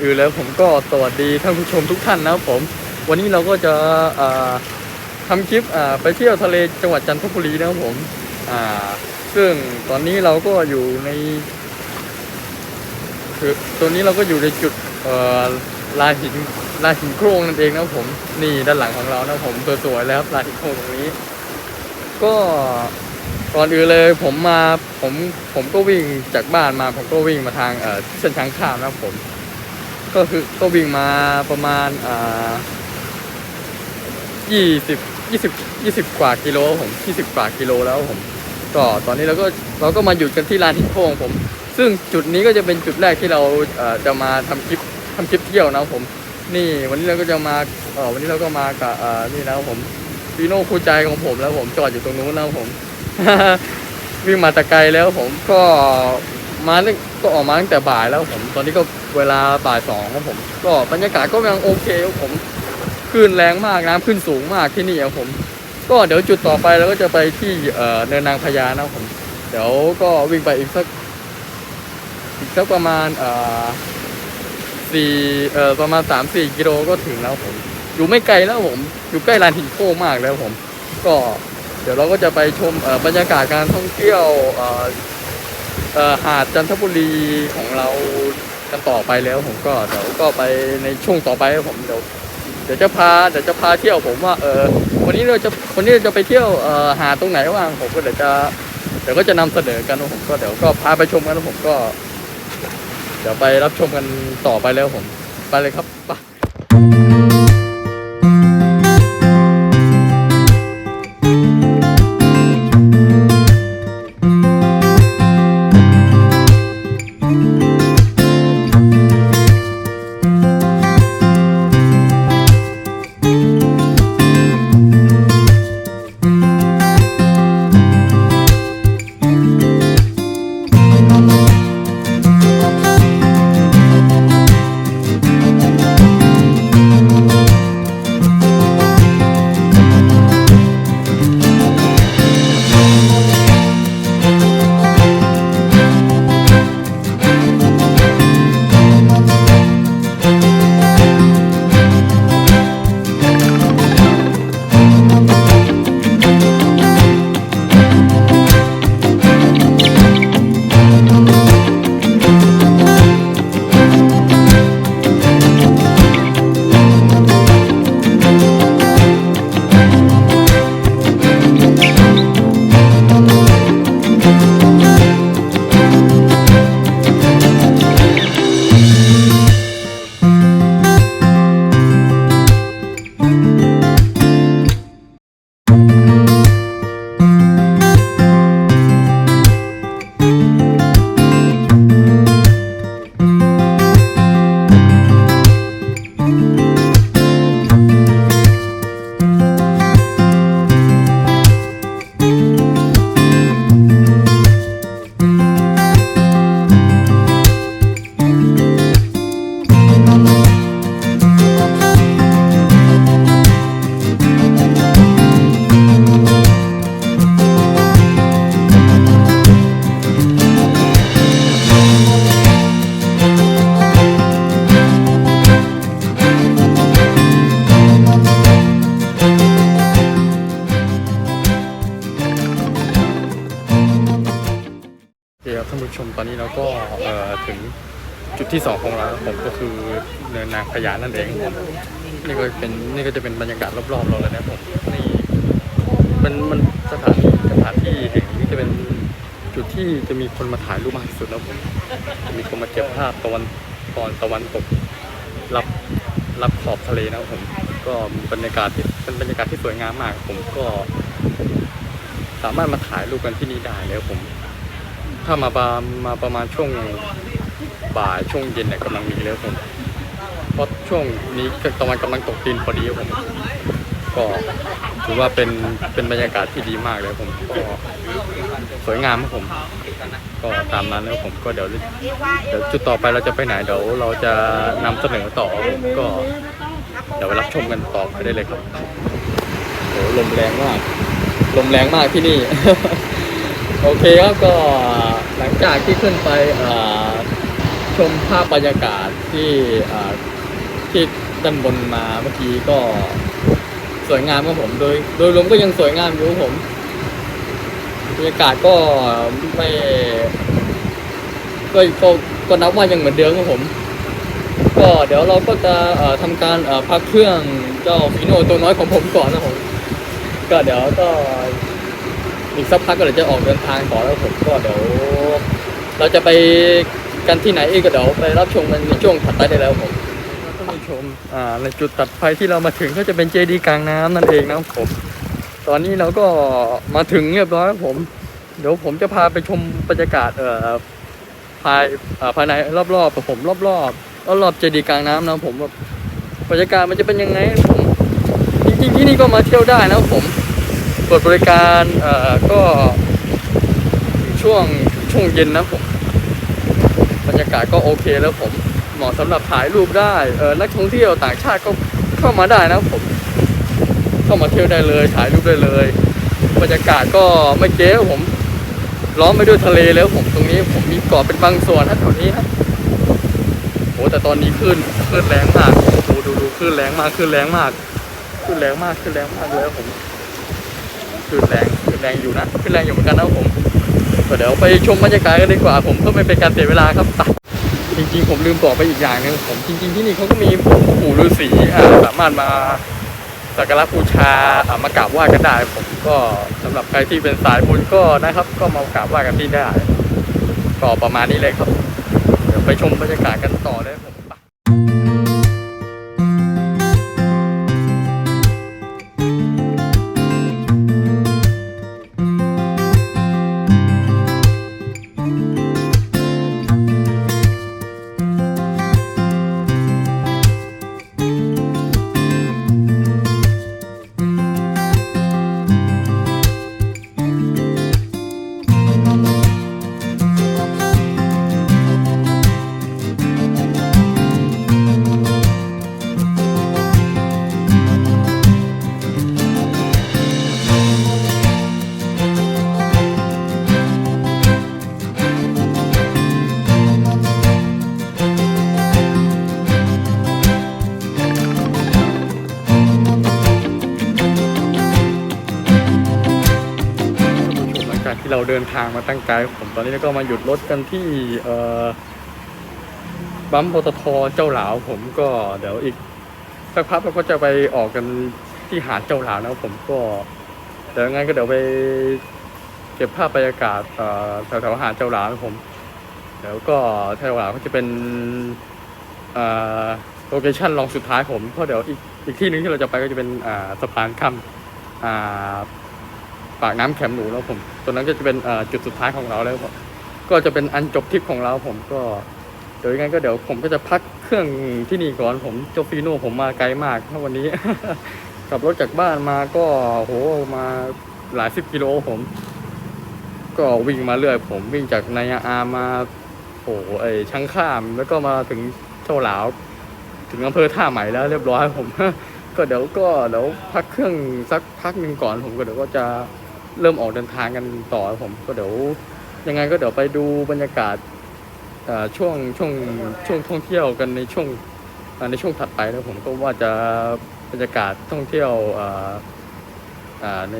อก่อนอื่นเลยผมก็สวัสดีท่านผู้ชมทุกท่านนะครับผม วันนี้เราก็จะเอ่อทำคลิปไปเที่ยวทะเลจังหวัดจันทบุรีนะครับผมซึ่งตอนนี้เราก็อยู่ในคือตัวนี้เราก็อยู่ในจุดลาหินลาหินโครงนั่นเองนะครับผมนี่ด้านหลังของเรานะครับผมสวยๆแล้วครับลาหินโครงตรงนี้ ก็ก่อนอื่นเลยผมมาผมผมก็วิ่งจากบ้านมาผมก็วิ่งมาทางเอ่อเส้นทางข้ามนะครับผม ก็คือก็วิ่งมาประมาณอ่ายี่สิบยี่สิบยี่สิบกว่ากิโลผมยี่สิบกว่ากิโลแล้วผมก็ตอนนี้เราก็เราก็มาหยุดกันที่ลานหินโค้งผม ซึ่งจุดนี้ก็จะเป็นจุดแรกที่เราเอ่อจะมาทำคลิปทำคลิปเที่ยวนะผม นี่วันนี้เราก็จะมาเอ่อวันนี้เราก็มากับเอ่อนี่นะครับผมฟีโน่คู่ใจของผมแล้วผมจอดอยู่ตรงนู้นนะครับผมวิ่งมาแต่ไกลแล้วผมก็ มาตั้งก็ออกมาตั้งแต่บ่ายแล้วผม ตอนนี้ก็เวลาบ่ายสองครับผม ก็บรรยากาศก็ยังโอเคครับผมคลื่นแรงมากน้ำขึ้นสูงมากที่นี่ครับผม ก็เดี๋ยวจุดต่อไปเราก็จะไปที่เนินนางพญานะครับผม เดี๋ยวก็วิ่งไปอีกสักอีกสักประมาณเอ่อสี่เอ่อประมาณสามสี่กิโลก็ถึงแล้วผม อยู่ไม่ไกลแล้วผม อยู่ใกล้ลานหินโค้งมากแล้วผม ก็เดี๋ยวเราก็จะไปชมบรรยากาศการท่องเที่ยว หาดจันทบุรีของเรากันต่อไปแล้ว ผมก็เดี๋ยวก็ไปในช่วงต่อไปผมเดี๋ยวเดี๋ยวจะพาเดี๋ยวจะพาเที่ยวผมว่าเออวันนี้เราจะวันนี้เราจะไปเที่ยวเอ่อหาดตรงไหนบ้างผมก็เดี๋ยวจะเดี๋ยวก็จะนำเสนอกันผมก็เดี๋ยวก็พาไปชมกันแล้วผมก็ เดี๋ยวไปรับชมกันต่อไปแล้วผม ไปเลยครับไป คือเนินนางพญานั่นเองผมนี่ก็เป็นนี่ก็จะเป็นบรรยากาศรอบๆเราเลยนะผมนี่มันมันสถานสถานที่แห่งนี้จะเป็นจุดที่จะมีคนมาถ่ายรูปมากที่สุดแล้วผมมีคนมาเก็บภาพตะวันตอนตะวันตกรับรับขอบทะเลนะผมก็มีบรรยากาศที่เป็นบรรยากาศที่สวยงามมาก ผมก็สามารถมาถ่ายรูปกันที่นี่ได้แล้วผม ถ้ามาประมาประมาณช่วง บ่ายช่วงเย็นเนี่ยกำลังมีแล้วผมเพราะช่วงนี้ตะวันกำลังตกดินพอดีผมก็ถือว่าเป็นเป็นบรรยากาศที่ดีมากเลยผมก็สวยงามครับผม ก็ตามนั้นแล้วผมก็เดี๋ยวเดี๋ยวจุดต่อไปเราจะไปไหนเดี๋ยวเราจะนำเสนอต่อผมก็เดี๋ยวไปรับชมกันต่อไปได้เลยครับโหลมแรงมากลมแรงมากที่นี่ โอเคครับก็หลังจากที่ขึ้นไปอ่อ ชมภาพบรรยากาศที่ที่ด้านบนมาเมื่อกี้ก็สวยงามครับผม โดยโดยรวมก็ยังสวยงามอยู่ผมบรรยากาศก็ไม่ก็ก็ก็นับว่ายังเหมือนเดิมครับผม ก็เดี๋ยวเราก็จะทำการพักเครื่องเจ้าฟีโนตัวน้อยของผมก่อนนะผมก็เดี๋ยวก็อีกสักพักก็เดี๋ยวจะออกเดินทางต่อแล้วผมก็เดี๋ยว เราจะไป กันที่ไหนอีกก็เดี๋ยวไปรับชมกันในช่วงถัดไปได้แล้วผมท่านผู้ชมอ่าในจุดตัดไฟที่เรามาถึงก็จะเป็นเจดีย์กลางน้ำนั่นเองนะครับผม ตอนนี้เราก็มาถึงเรียบร้อยครับผม เดี๋ยวผมจะพาไปชมบรรยากาศเอ่อภายภายในรอบๆผมรอบๆรอบๆเจดีย์กลางน้ำนะครับผมว่าบรรยากาศมันจะเป็นยังไงผมจริงๆที่นี่ก็มาเที่ยวได้นะครับผมเปิดบริการเอ่อก็ช่วงช่วงเย็นนะผมบ ยากาศก็โอเคแล้วผมเหมาะสำหรับถ่ายรูปได้เออนักท่องเที่ยวต่างชาติก็เข้ามาได้นะผมเข้ามาเที่ยวได้เลยถ่ายรูปได้เลย บรรยากาศก็ไม่เจ๊ผมล้อมไปด้วยทะเลแล้วผมตรงนี้ผมมีเกาะเป็นบางส่วนนะแถวนี้นะโหแต่ตอนนี้ขึ้นขึ้นแรงมากดูดูดูขึ้นแรงมากขึ้นแรงมากขึ้นแรงมากขึ้นแรงมากเลยผมขึ้นแรงขึ้นแรงอยู่นะขึ้นแรงอยู่เหมือนกันนะผม ก็เดี๋ยวไปชมบรรยากาศกันดีกว่า ผมเพื่อไม่เป็นการเสียเวลาครับจริงๆ ผมลืมบอกไปอีกอย่างหนึงผมจริง ๆที่นี่เขาก็มีปู่ฤาษีอ่สามารถมาสักการะบูชาอ่ามากราบไหว้กันได้ ผมก็สำหรับใครที่เป็นสายบุญก็นะครับ ก็มากราบไหว้กันที่ได้ ก็ประมาณนี้เลยครับ เดี๋ยวไปชมบรรยากาศกันต่อเลยผม มาตั้งไกลผมตอนนี้ก็มาหยุดรถกันที่เอ่อบัมปตทเจ้าหลาวผมก็เดี๋ยวอีกสักพักเราก็จะไปออกกันที่หาดเจ้าหลาวนะผมก็เดี๋ยวงั้นก็เดี๋ยวไปเก็บภาพบรรยากาศเอ่อแถวๆหาดเจ้าหลาวนะผมเดี๋ยวก็เจ้าหลาวก็จะเป็นโลเคชั่นลองสุดท้ายผมเพราะเดี๋ยวอีกอีกที่หนึงที่เราจะไปก็จะเป็นอ่าสะพานข้ามอ่า ปากน้ำแคมหนูแล้วผมตัวนั้นก็จะเป็นจุดสุดท้ายของเราแล้วผมก็จะเป็นอันจบทริปของเราผมก็เดี๋ยวยังไงก็เดี๋ยวผมก็จะพักเครื่องที่นี่ก่อนผมเจ้าฟีโน่ผมมาไกลมากถ้าวันนี้ขับรถจากบ้านมาก็โหมาหลายสิบกิโลผม ก็วิ่งมาเรื่อย ผมวิ่งจากนายอามาโอ้โหไอช่างข้าม แล้วก็มาถึงเจ้าหลาว ถึงอำเภอท่าใหม่แล้วเรียบร้อยผม ก็เดี๋ยวก็เดี๋ยวพักเครื่องสักพักหนึ่งก่อนผมก็เดี๋ยวก็จะ เริ่มออกเดินทางกันต่อผมก็เดี๋ยวยังไงก็เดี๋ยวไปดูบรรยากาศช่วงช่วงช่วงท่องเที่ยวกันในช่วงในช่วงถัดไปนะผมก็ว่าจะบรรยากาศท่องเที่ยวใน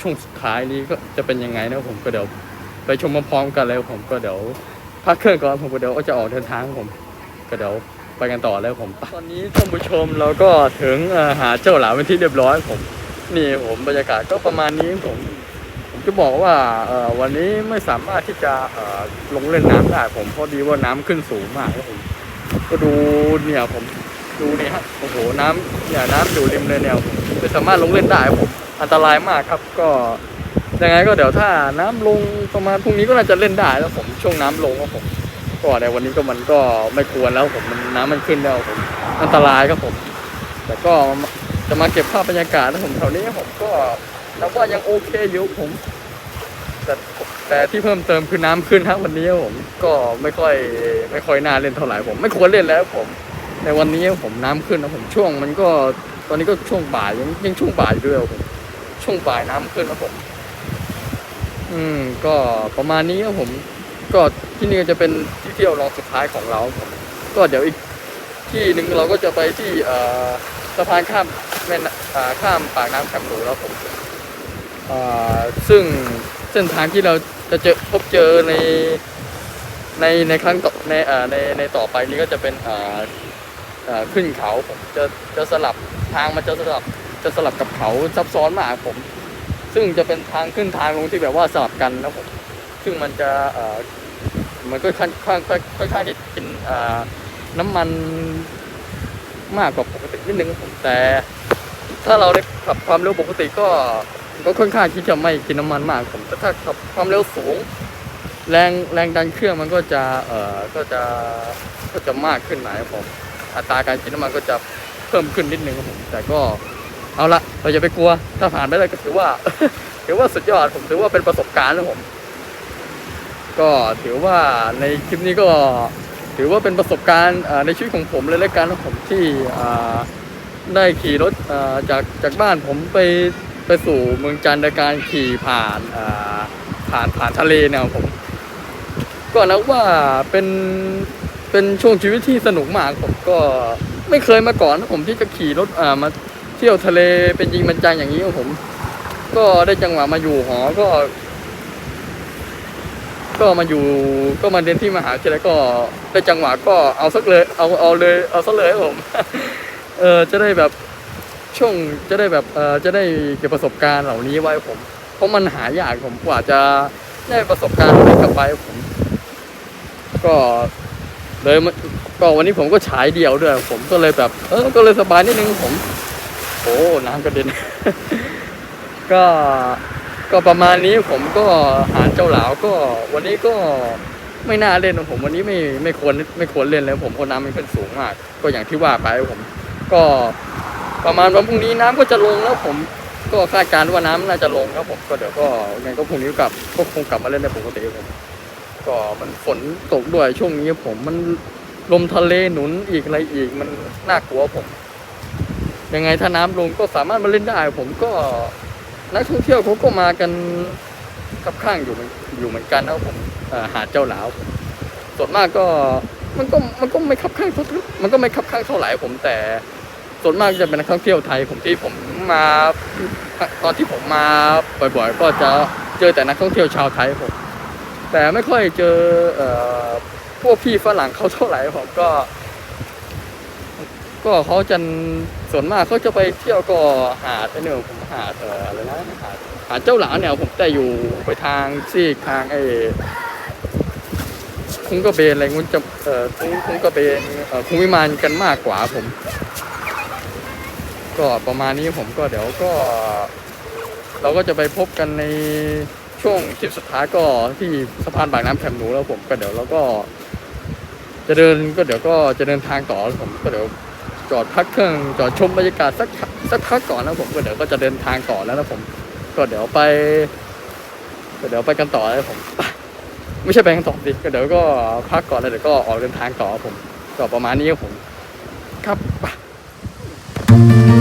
ช่วงสุดท้ายนี้ก็จะเป็นยังไงนะผมก็เดี๋ยวไปชมพร้อมกันเลยผมก็เดี๋ยวพักเครื่องก่อนผมก็เดี๋ยวจะออกเดินทางผมก็เดี๋ยวไปกันต่อเลยผมตอนนี้ท่านผู้ชมเราก็ถึงหาเจ้าหลาเป็นที่เรียบร้อยผมนี่ผมบรรยากาศก็ประมาณนี้ผม จะบอกว่าวันนี้ไม่สามารถที่จะลงเล่นน้ำได้ผมเพราะดีว่าน้ำขึ้นสูงมากครับผมก็ดูเนี่ยผมดูเนี่ฮะโอ้โหน้ำเนี่ยน้ำอยู่ริมเลยเนี่ยไม่สามารถลงเล่นได้ผมอันตรายมากครับ ก็ยังไงก็เดี๋ยวถ้าน้ำลงประมาณพรุ่งนี้ก็น่าจะเล่นได้แล้วผมช่วงน้ำลงครับผมก็ในวันนี้ก็มันก็ไม่ควรแล้วผมมันน้ำมันขึ้นแล้วผมอันตรายครับผม แต่ก็จะมาเก็บภาพบรรยากาศนะผมแถวนี้ผมก็ นับว่ายังโอเคอยู่ผม แต่แต่ที่เพิ่มเติมคือน้ำขึ้นครับวันนี้ผมก็ไม่ค่อยไม่ค่อยน่าเล่นเท่าไหร่ผม ไม่ควรเล่นแล้วผมในวันนี้ผมน้ำขึ้นนะผมช่วงมันก็ตอนนี้ก็ช่วงบ่ายยังยังช่วงบ่ายด้วยผมช่วงบ่ายน้ำขึ้นนะผม อืม ก็ประมาณนี้ครับผม ก็ที่นี่จะเป็นที่เที่ยวรองสุดท้ายของเราผมก็เดี๋ยวอีกที่หนึ่งเราก็จะไปที่สะพานข้ามแม่น้ำข้ามปากน้ำแคมรูแล้วผม ซึ่งเส้นทางที่เราจะเจอพบเจอในในในครั้งต่อในในในต่อไปนี้ก็จะเป็นขึ้นเขาผมจะจะสลับทางมันจะสลับจะสลับกับเขาซับซ้อนมากผม ซึ่งจะเป็นทางขึ้นทางลงที่แบบว่าสลับกันนะผมซึ่งมันจะมันก็ค่อนข้างค่อนค่อนข้างที่กินเอ่อน้ำมันมากกว่าปกตินิดนึงผมแต่ถ้าเราได้ขับความเร็วปกติก็ ก็ค่อนข้างที่จะไม่กินน้ำมันมากผมแต่ถ้าขับความเร็วสูง แรงแรงดันเครื่องมันก็จะเอ่อก็จะก็จะมากขึ้นหน่อยครับผมอัตราการกินน้ำมันก็จะเพิ่มขึ้นนิดนึงครับผมแต่ก็เอาละเราอย่าไปกลัว ถ้าผ่านไปได้ก็ถือว่า ถือว่าสุดยอดผมถือว่าเป็นประสบการณ์นะผม ก็ถือว่าในคลิปนี้ก็ถือว่าเป็นประสบการณ์ในชีวิตของผมเลยแล้วกันนะผมที่ได้ขี่รถจากจากบ้านผมไป ไปสู่เมืองจันทร์โดยการขี่ผ่านอ่าผ่านผ่านทะเลเนี่ยครับผม ก็นับว่าเป็นเป็นช่วงชีวิตที่สนุกมากผมก็ไม่เคยมาก่อนนะผมที่จะขี่รถอ่ามาเที่ยวทะเลเป็นจริงเป็นจังอย่างนี้ครับผม ก็ได้จังหวะมาอยู่หอก็ ก็มาอยู่ก็มาเรียนที่มหาวิทยาลัยก็ได้จังหวะก็เอาสักเลย เอาเอาเลยเอาสักเลยผม เออจะได้แบบ ช่วงจะได้แบบเออจะได้เก็บประสบการณ์เหล่านี้ไว้ผม เพราะมันหายากผมกว่าจะได้ประสบการณ์นี้กลับไปผม ก็เลยมาก็วันนี้ผมก็ฉายเดียวด้วย ผมก็เลยแบบ เออก็เลยสบายนิดนึงผมโอ้น้ำกระเด็น ก็ก็ประมาณนี้ผมก็หารเจ้าหลาวก็ วันนี้ก็ไม่น่าเล่นผมวันนี้ไม่ไม่ควรไม่ควรเล่นแล้วผมเพราะน้ำมันขึ้นสูงมาก ก็อย่างที่ว่าไปผม ก็ ประมาณวันพรุ่งนี้น้ำก็จะลงแล้วผมก็คาดการณ์ว่าน้ำน่าจะลงครับผมก็เดี๋ยวก็ยังไงก็พรุ่งนี้กลับก็คงกลับมาเล่นในปกติครับก็มันฝนตกด้วยช่วงนี้ผมมันลมทะเลหนุนอีกอะไรอีกมันน่ากลัวผม ยังไงถ้าน้ำลงก็สามารถมาเล่นได้ ผมก็นักท่องเที่ยวเขาก็มากันกับข้างอยู่อยู่เหมือนกันนะผมหาดเจ้าหลาวส่วนมากก็มันก็มันก็ไม่คับข้างเท่ามันก็ไม่คับข้างเท่าไหร่ผมแต่ ส่วนมากจะเป็นนักท่องเที่ยวไทยผมที่ผมมาตอนที่ผมมาบ่อยๆ ก็จะเจอแต่นักท่องเที่ยวชาวไทยผม แต่ไม่ค่อยเจอเอ่อพวกพี่ฝรั่งเขาเท่าไหร่ผมก็ ก็เขาจะส่วนมากเขาจะไปเที่ยวก็หาดไอ้เนี่ยผมหาดอะไรนะหาดหาดเจ้าหลาเนี่ยผมแต่อยู่ไปทางซีกทางไอ้คุ้งกระเบนอะไรงู้นจะเอ่อคุ้งคุ้งกระเบนเออคุ้งวิมานกันมากกว่าผม ก็ประมาณนี้ผมก็เดี๋ยวก็ เราก็จะไปพบกันในช่วงทริปสุดท้ายก็ที่สะพานปากน้ำแคมหนูแล้วผมก็เดี๋ยวเราก็ จะเดินก็เดี๋ยวก็จะเดินทางต่อผมก็เดี๋ยวจอดพักเครื่องจอดชมบรรยากาศสักสักพักก่อนนะผมก็เดี๋ยวก็จะเดินทางต่อแล้วนะผมก็เดี๋ยวไปก็เดี๋ยวไปกันต่อนะผมไม่ใช่ไปกันต่อดิก็เดี๋ยวก็พักก่อนแล้วเดี๋ยวก็ออกเดินทางต่อผมก็ประมาณนี้ครับผมครับ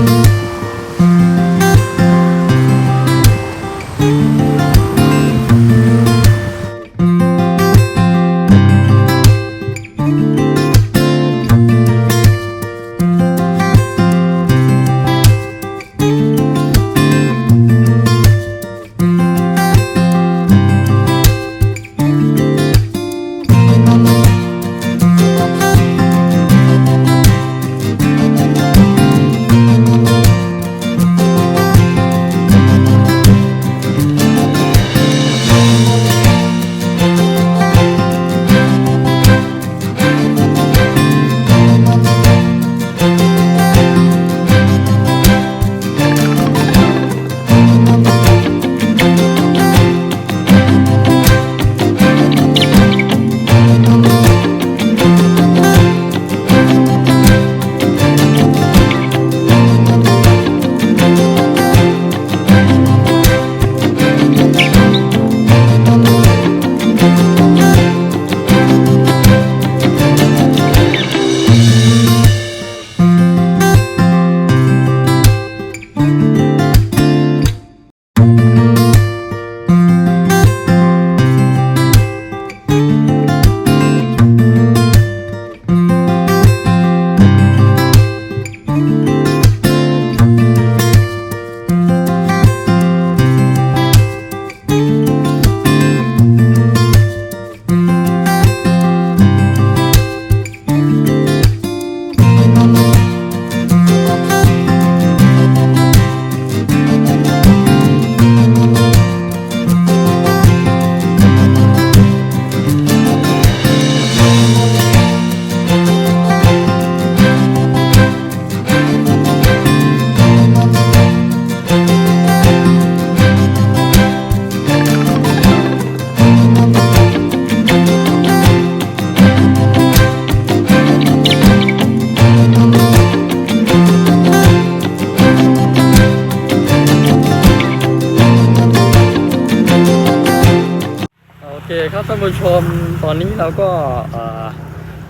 านผู้ชมตอนนี้เราก็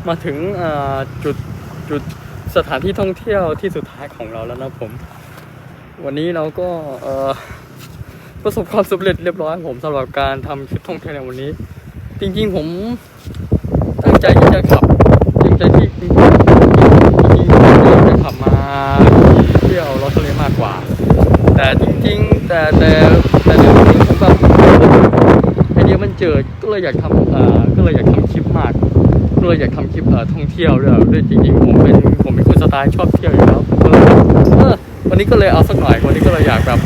มาถึงจุดจุดสถานที่ท่องเที่ยวที่สุดท้ายของเราแล้วนะผม วันนี้เราก็ประสบความสำเร็จเรียบร้อยผมสำหรับการทำคลิปท่องเที่ยวในวันนี้ จริงๆผมตั้งใจที่จะขับตั้งใจที่จริงๆจริงๆจะขับมาเที่ยวลอสทะเลมากกว่า แต่จริงๆ แต่แต่แต่เดี๋ยวนี้ผมแบบไอ เดียก็เลยอยากทำก็เลยอยากทำคลิปมากก็เลยอยากทำคลิปท่องเที่ยวด้วยด้วยจริงๆผมเป็นผมเป็นคนสไตล์ชอบเที่ยวอยู่แล้วก็เลยวันนี้ก็เลยเอาสักหน่อยวันนี้ก็เลยอยากแบบ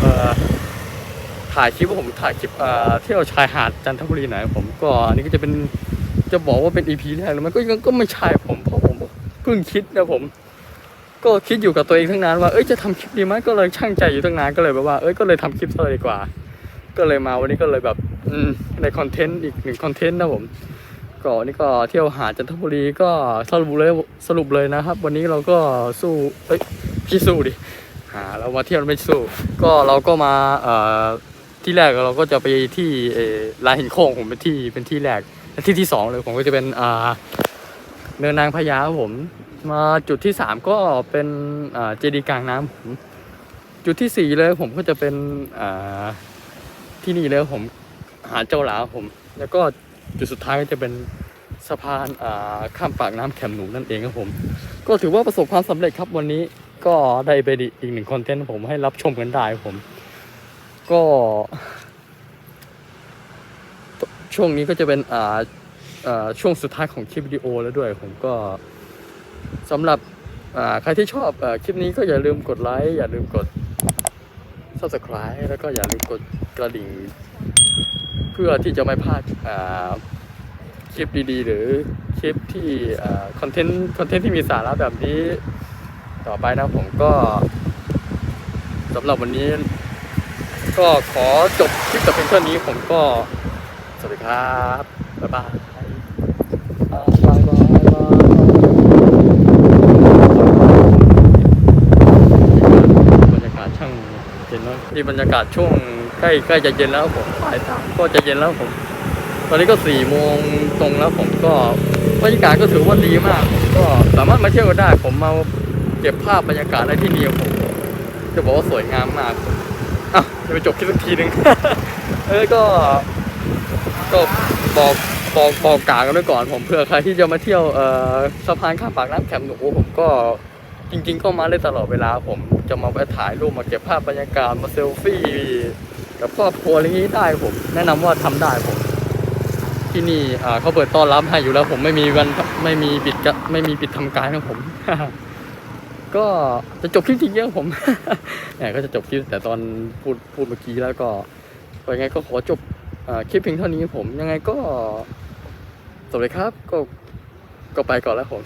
ถ่ายคลิปว่าผมถ่ายคลิปเที่ยวชายหาดจันทบุรีหน่อยผมก็อันนี้ก็จะเป็นจะบอกว่าเป็นอีพีแรกแล้วมันก็ยังก็ไม่ใช่ผมเพราะผมเพิ่งคิดนะผมก็คิดอยู่กับตัวเองทั้งนานว่า เอ้ย จะทำคลิปดีไหมก็เลยช่างใจอยู่ตั้งนานก็เลยแบบว่า เอ้ย ก็เลยทำคลิปซะเลยดีกว่า ก็เลยมาวันนี้ก็เลยแบบอืมในคอนเทนต์อีกหนึ่งคอนเทนต์นะผมก็นนี่ก็เที่ยวหาดจันทบุรีก็สรุปเลยสรุปเลยนะครับ วันนี้เราก็สู้เอ้ยพี่สู้ดิหาเรามาเที่ยวไม่สู้ ก็เราก็มาเอ่อที่แรกเราก็จะไปที่ลานหินโค้งผมเป็นที่เป็นที่แรกและที่ที่สองเลยผมก็จะเป็นอ่าเนินนางพญาผม มาจุดที่สามก็เป็นเจดีย์กลางน้ำผมจุดที่สี่เลยผมก็จะเป็นอ่า ที่นี่เลยผมหาดเจ้าหลาผม แล้วก็จุดสุดท้ายก็จะเป็นสะพานอ่าข้ามปากน้ำแคมหนูนั่นเองครับผม ก็ถือว่าประสบความสำเร็จครับวันนี้ก็ได้ไปอีกหนึ่งคอนเทนต์ผมให้รับชมกันได้ครับผม ก็ ช่วงนี้ก็จะเป็นอ่าช่วงสุดท้ายของคลิปวิดีโอแล้วด้วย ผมก็สำหรับใครที่ชอบอคลิปนี้ก็อย่าลืมกดไลค์อย่าลืมกด subscribe แล้วก็อย่าลืมกดกระดิ่ง เพื่อที่จะไม่พลาดคลิปดีๆ หรือคลิปที่คอนเทนต์คอนเทนต์ที่มีสาระแบบนี้ ต่อไปนะผมก็สำหรับวันนี้ ก็ขอจบคลิปแต่เพียงเท่านี้ผมก็สวัสดีครับ บ๊ายบายอ่าบายบายบายบรรยากาศช่างเย็ นี่บรรยากาศช่วงใกล้ใกล้จะเย็นแล้วผมบ่ายสามก็จะเย็นแล้วผม ตอนนี้ก็สี่โมงตรงแล้วผมก็บรรยากาศก็ถือว่าดีมากผมก็สามารถมาเที่ยวกันได้ ผมมาเก็บภาพบรรยากาศในที่นี่ผมจะบอกว่าสวยงามมากอะจะไปจบคลิปสักทีหนึ่งเออก็ก็บอกบอกบอกกากันไว้ก่อนผมเผื่อใครที่จะมาเที่ยวเอ่อสะพานข้ามปากน้ำแคมหนูผมก็ จริงๆ ก็มาได้ตลอดเวลาผมจะมาไปถ่ายรูปมาเก็บภาพบรรยากาศมาเซลฟี่กับครอบครัวอะไรอย่างนี้ได้ผม แนะนำว่าทำได้ผม ที่นี่เขาเปิดต้อนรับให้อยู่แล้ว ผมไม่มีวันไม่มีปิดกไม่มีปิดทำการของผม ก็จะจบคลิปจริงๆผมแหมก็จะจบคลิปแต่ตอนพูดพูดเมื่อกี้แล้วก็ยังไงก็ขอจบคลิปเพียงเท่านี้ผม ยังไงก็สวัสดีครับก็ก็ไปก่อนแล้วผม